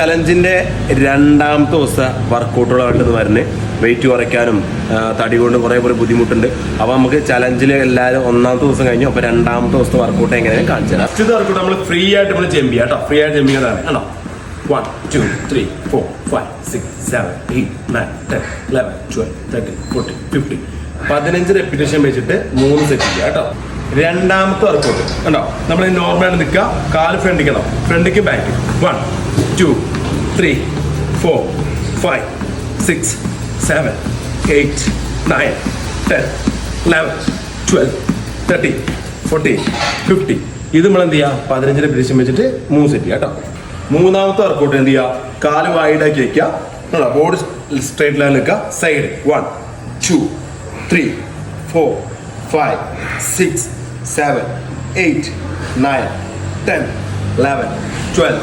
ചലഞ്ചിന്റെ രണ്ടാമത്തെ ദിവസത്തെ വർക്കൗട്ടുകളായിട്ട് വരുന്നത്. വെയിറ്റ് കുറയ്ക്കാനും തടി കൊണ്ട് കുറേ കുറേ ബുദ്ധിമുട്ടുണ്ട്. അപ്പോൾ നമുക്ക് ചലഞ്ചിൽ എല്ലാവരും ഒന്നാമത്തെ ദിവസം കഴിഞ്ഞു. അപ്പോൾ രണ്ടാമത്തെ ദിവസത്തെ വർക്കൗട്ട് എങ്ങനെയാണ് കാണിച്ചു തരാം. ഫസ്റ്റ് വർക്കൗട്ട് നമ്മൾ ഫ്രീ ആയിട്ട് നമ്മൾ ജമ്പ് ചെയ്യാം കേട്ടോ. ഫ്രീ ആയിട്ട് ജമ്പ് ചെയ്യുന്നതാണ്. കേട്ടോ one two three four five six seven eight nine ten eleven twelve thirteen fourteen fifteen പതിനഞ്ച് റെപ്പിറ്റേഷൻ വെച്ചിട്ട് മൂന്ന് സെറ്റ് ചെയ്യുക കേട്ടോ. രണ്ടാമത്തെ വർക്കൗട്ട് കണ്ടോ? നമ്മൾ നോർമലായിട്ട് നിൽക്കുക. കാൽ ഫ്രണ്ടിക്കണം ഫ്രണ്ടിക്ക് back one two three four five six seven eight nine ten eleven twelve thirteen fourteen fifty ഇത് നമ്മൾ എന്ത് ചെയ്യുക പതിനഞ്ചിന് റെപ്പിറ്റേഷൻ വെച്ചിട്ട് മൂന്ന് സെറ്റ് ചെയ്യുക കേട്ടോ. മൂന്നാമത്തെ വർക്കൗട്ട് എന്ത് ചെയ്യുക കാൽ വൈഡാക്കി വെക്കുക. ബോർഡ് സ്ട്രേറ്റ് ലൈൻ നിൽക്കുക. Side one two three four five six seven eight nine ten eleven twelve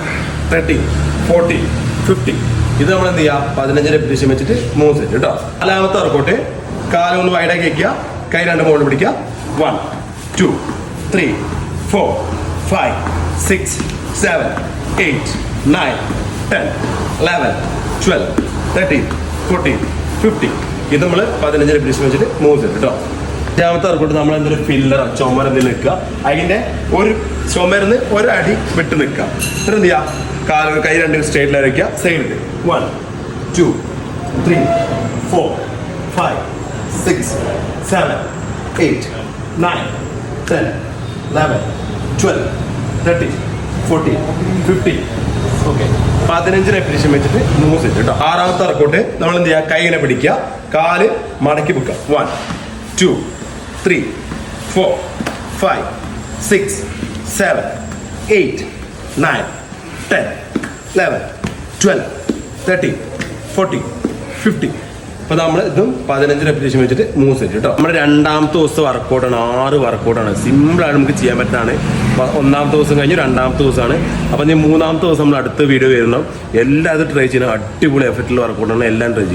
thirteen forty fifty ഇത് നമ്മൾ എന്ത് ചെയ്യുക പതിനഞ്ച് റെപ്പിറ്റേഷൻ വെച്ചിട്ട് മൂന്ന് സെറ്റ് കേട്ടോ നാലാമത്തെ വർക്കൗട്ട് കാലം ഒന്ന് വൈഡാക്കി വയ്ക്കുക കൈ രണ്ട് മുകളിൽ പിടിക്കുക. One two three four five six seven eight nine ten eleven twelve thirteen fourteen fifty ഇത് നമ്മൾ പതിനഞ്ച് റെപ്പിറ്റേഷൻ വെച്ചിട്ട് മൂന്ന് സെറ്റ് കേട്ടോ അഞ്ചാമത്തെ വർക്കൗട്ട് നമ്മൾ എന്തൊരു ഫില്ലറോ ചുമരെന്തെങ്കിലും നിൽക്കുക അതിന്റെ ഒരു ചുമരുന്ന് ഒരു അടി വിട്ട് നിൽക്കുക. എന്നിട്ട് എന്ത് ചെയ്യുക കാൽ കൈ രണ്ട് സ്ട്രേറ്റ് ലൈൻ വയ്ക്കുക സൈഡിൽ one two three four five six seven eight nine ten eleven twelve thirteen fourteen fifteen okay പതിനഞ്ച് റെപ്പിറ്റേഷൻ വെച്ചിട്ട് മൂന്ന് സെറ്റ് കേട്ടോ. ആറാമത്തെ ഇറക്കോട്ട് നമ്മൾ എന്ത് ചെയ്യുക? കൈ ഇങ്ങനെ പിടിക്കുക. കാൽ മടക്കി വെക്കുക. One two three four five six seven eight nine ten eleven twelve thirty forty fifty. അപ്പോൾ നമ്മൾ ഇതും പതിനഞ്ച് റെപ്പിറ്റേഷൻ വെച്ചിട്ട് മൂന്ന് സെറ്റ് കേട്ടോ നമ്മുടെ രണ്ടാമത്തെ ദിവസം വർക്കൗട്ടാണ് ആറ് വർക്കൗട്ടാണ് സിമ്പിളാണ് നമുക്ക് ചെയ്യാൻ പറ്റുന്നതാണ്. ഒന്നാമത്തെ ദിവസം കഴിഞ്ഞ് രണ്ടാമത്തെ ദിവസമാണ്. അപ്പോൾ ഇനി മൂന്നാമത്തെ ദിവസം നമ്മൾ അടുത്ത വീഡിയോ വരുന്നു. എല്ലാം ട്രൈ ചെയ്യണം അടിപൊളി എഫക്റ്റുള്ള വർക്കൗട്ടാണ് എല്ലാം ട്രൈ ചെയ്യും.